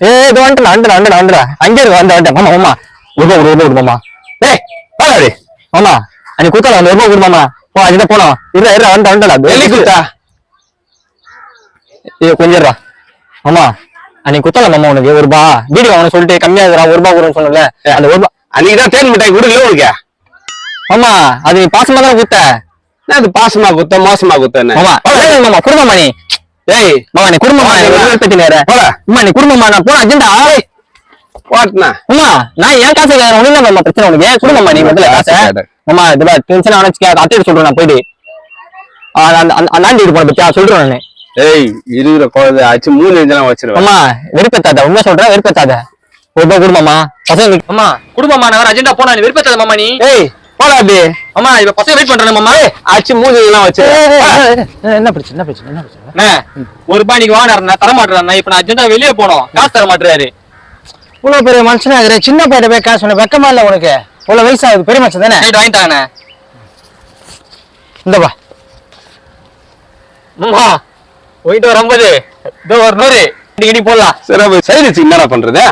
ஏ இது வந்துட்டு வந்துடா வந்துடா வந்துடா. அங்கே இருக்கு வந்து வந்துட்டேன் மாமா மாமா. ரூபா விடு மாமா டேய் வாடாடி மாமா அன்னைக்கு குத்தால அந்த ஒரு ரூபா விடு மாமா. போ அதுதான் போனோம் இல்ல இல்ல வந்துட்டா வந்துடா எள்ளி குத்தா? ஏ கொஞ்சம் இருடா. மாமா அன்னைக்கு குத்தல மாமா உனக்கு ஒரு ரூபா. வீடியோ அவனு சொல்லிட்டு கம்மியா இருக்குடா ஒரு ரூபா கொடுன்னு சொன்னல அந்த ஒரு ரூபா அன்னைக்குதான் தேன் மிட்டாய் கொடுக்கல உனக்கு? மாமா அது பாசமா தான் குத்த அது பாசமா குத்த மோசமா குத்தன்னு. மாமா மாமா குடும்பமா நீ ஏய் மாமா நீ குடும்பமா பத்தி நேர. அம்மா நீ குடும்பமா நான் போன அஜெண்டா போட்டுனா. அம்மா நான் ஏன் காசு கேட்கறேன். என்ன மாமா பிரச்சனை உனக்கு. ஏன் குடும்பமா நீ முதல்ல காசு? காசை கேட்டேன். மாமா இதுல டென்ஷன் ஆனச்சு அத்தையிட்ட சொல்றேன் நான் போயிட்டு. போன பத்தியா? சொல்றேன் நானு. ஏய் இருக்கிற குழந்தை ஆச்சு மூணு நெஞ்செல்லாம் வச்சிருவேன். அம்மா வெறுப்பேத்தாத உண்மை சொல்றேன் வெறுப்பேத்தாத ஒரு ரூபா குடும்பமா பசங்க அம்மா குடும்பமா நான் போனா நீ வெறுப்பேத்தாத மாமா நீ? ஏய் போடா அப்படி. அம்மா இப்ப பசங்க வெயிட் பண்றேன் மாமா. ஆச்சு மூணு நெஞ்செல்லாம் வச்சிருவேன் என்ன பிரச்சனை என்ன பிரச்சனை என்ன பிரச்சனை? அண்ணே, ஒரு ரூபாய் நீங்க வாங்கினா தர மாட்டேறேன் இப்ப நான் அர்ஜென்டா வெளியே போனோம். காசு தர மாட்டேறாரு. இவ்வளவு பெரிய மனுஷனா இருக்கிற. சின்ன பையன் போய் காசு சொன்ன வெக்கமா இல்ல உனக்கு? இவ்வளவு வயசாகுது பெரிய மனுஷன் தானே? நைட் வாங்கிட்டாங்கண்ணே இந்தப்பா அம்மா போயிட்டு வரும்போது இதோ ஒரு நூறு. இன்னைக்கு போடலாம். சரி சைலன்ஸ் என்னடா பண்றது?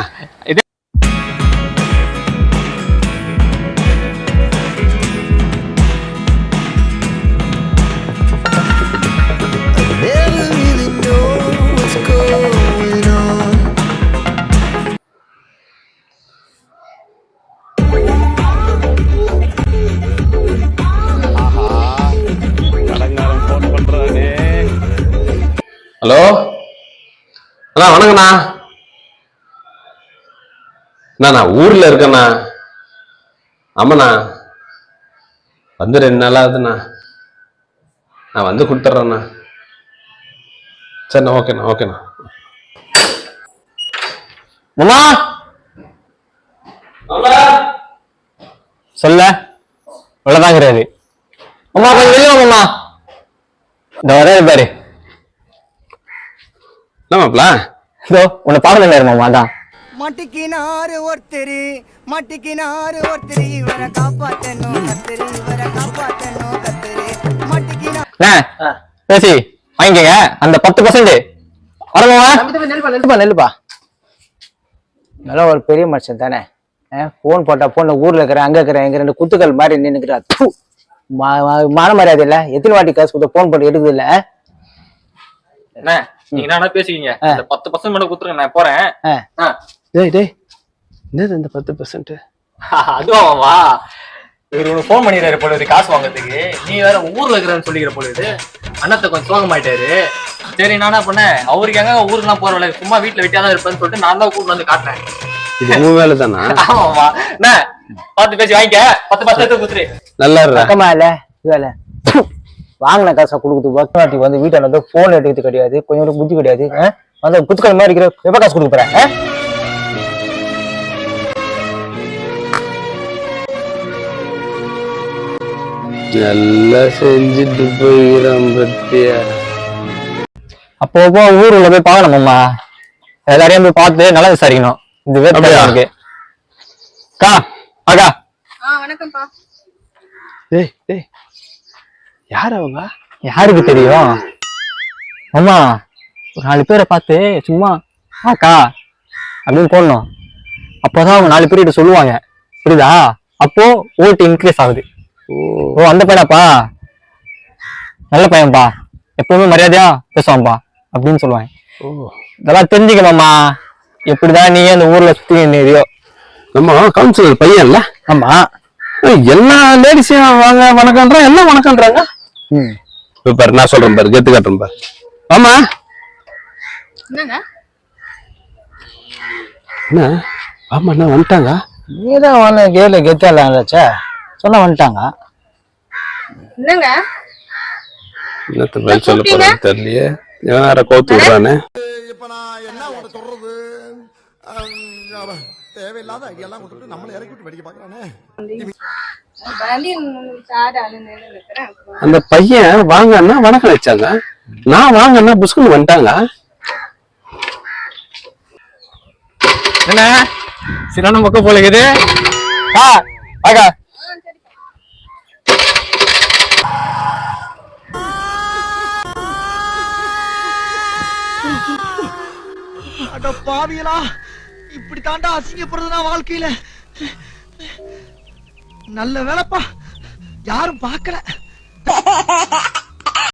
ஹலோ? அண்ணா வணக்கண்ணா அண்ணா நான் ஊர்ல இருக்கேண்ணா. ஆமாண்ணா. வந்து ரெண்டு நாள் ஆகுதுண்ணா நான் வந்து கொடுத்துட்றேண்ணா. சரிண்ணா ஓகேண்ணா ஓகேண்ணா. மாமா சொல்ல. இவ்வளவுதான் கிடையாது அம்மா கொஞ்சம் வெளியே வா மாமா இந்த வரே பாரு. என்ன மாப்பிள? இதோ உன்னை பார்க்கல நேரம் மாமா அதான் மட்டிக்கினாரு ஒருத்தரு மட்டிக்கினாரு ஒருத்தரு இவரை காப்பாத்தணும் கத்தரு இவரை காப்பாத்தணும் கத்தரு மட்டிக்கினா அண்ணே, பேசி வாங்கிக்கங்க. அந்த பத்து பர்சன்ட் வரமாமா நெல்லுப்பா நல்லா ஒரு பெரிய மனுஷன் தானே. போன் போட்டா போன்ல ஊர்ல இருக்கிற அங்க இருக்கிற எங்க ரெண்டு குத்துக்கள் மாதிரி நின்னுக்கிறா தூ. மா- மா- மான மரியாதை இல்ல? எத்தனை வாட்டி காசு போன் போட்டு எடுக்குது இல்ல? அண்ணே, நீங்க என்ன பேசிக்கீங்க? அந்த பத்து பர்சன்ட் மட்டும் கொடுத்துருங்க நான் போறேன். டேய் டேய். என்னது இந்த பத்து பர்சன்ட் அதுவாமா இவர் உனக்கு ஃபோன் பண்ணிடுறாரு பொழுது காசு வாங்குறதுக்கு. நீ வேற ஊர்ல இருக்கிறன்னு சொல்லிக்கிற பொழுது அண்ணத்தை கொஞ்சம் சோகமாயிட்டாரு சரி நான் என்ன பண்ணேன்? அவருக்கு எங்க ஊருக்குலாம் போறவல சும்மா வீட்டுல வெட்டியா தான் இருப்பேன்னு சொல்லிட்டு நான் தான் கூட்டு வந்து காட்டுறேன். இது உன் வேலை தானா? ஆமாமா அண்ணே, பார்த்து பேசி வாங்கிக்க. பத்து பத்து எடுத்து குத்துரு நல்லா இருடா. பக்கமா இல்ல? வேலை. வாங்கின காசை கொடுக்குது. பக்தவாட்டி வந்து வீட்டால வந்து போன் எடுக்கிறது கிடையாது. கொஞ்சம் கூட புத்தி கிடையாது. ஆ? வந்து குத்துக்கள் மாதிரி இருக்கிற எப்ப காசு கொடுக்க போறேன். ஆ? நல்லா செஞ்சுட்டு போயிடும் பத்தியா? அப்போ ஊருல போய் பார்க்கணுமாம்மா எல்லாரையும் போய் பார்த்து நல்லா விசாரிக்கணும். இது வேறு அப்படியா? எனக்கு அக்கா. வணக்கம்ப்பா. டேய் டேய் யார் அவங்க? யாருக்கு தெரியும்? அம்மா ஒரு நாலு பேரை பார்த்து சும்மா அக்கா அப்படின்னு போடணும். அப்போதான் அவங்க நாலு பேர்கிட்ட சொல்லுவாங்க. புரியுதா? அப்போ ஓட்டு இன்க்ரீஸ் ஆகுது. ஓ. அந்த பையனாப்பா? நல்ல பையன்பா. எப்பவுமே மரியாதையா பேசுவான்பா அப்படின்னு சொல்லுவாங்க. இதெல்லாம் தெரிஞ்சுக்கணும்மா. எப்படிதான் நீ அந்த ஊர்ல சுத்தி நிறியோ நம்ம கவுன்சிலர் பையன்ல ஆமா. எல்லா லேடிஸையும் வாங்க வணக்கம்ன்றாங்க எல்லாம் வணக்கம்ன்றாங்க. இப்ப பாரு நான் சொல்றேன் பாரு கெத்து காட்டுறேன் பாரு. ஆமா. என்னங்க? என்ன? ஆமா என்ன வந்துட்டாங்க? நீதான் வந்து கேல கெத்தாலாச்சா சொன்னா வந்துட்டாங்க. என்னங்க? என்னத்த பதில் சொல்ல? போறேன்னு தெரியலையே. இவன் வேற கோத்து விடுறானே. இப்ப நான் என்ன சொல்றது? தேவையில்லாத ஐடியாலாம் கொடுத்துட்டு நம்மளை இறக்கி விட்டு வெடிக்க பாக்குறானே அந்த பையன் வாங்கன்னா வணக்கம் வச்சாங்க நான் வாங்கன்னா புஸ்குன்னு வந்துட்டாங்க. என்ன? சிறான பக்கம் போல இருக்குது. ஆ அட அட பாவியலா இப்படி தாண்டா அசிங்கப்படுறதுனா வாழ்க்கையில. நல்ல வேலைப்பா. யாரும் பார்க்கல.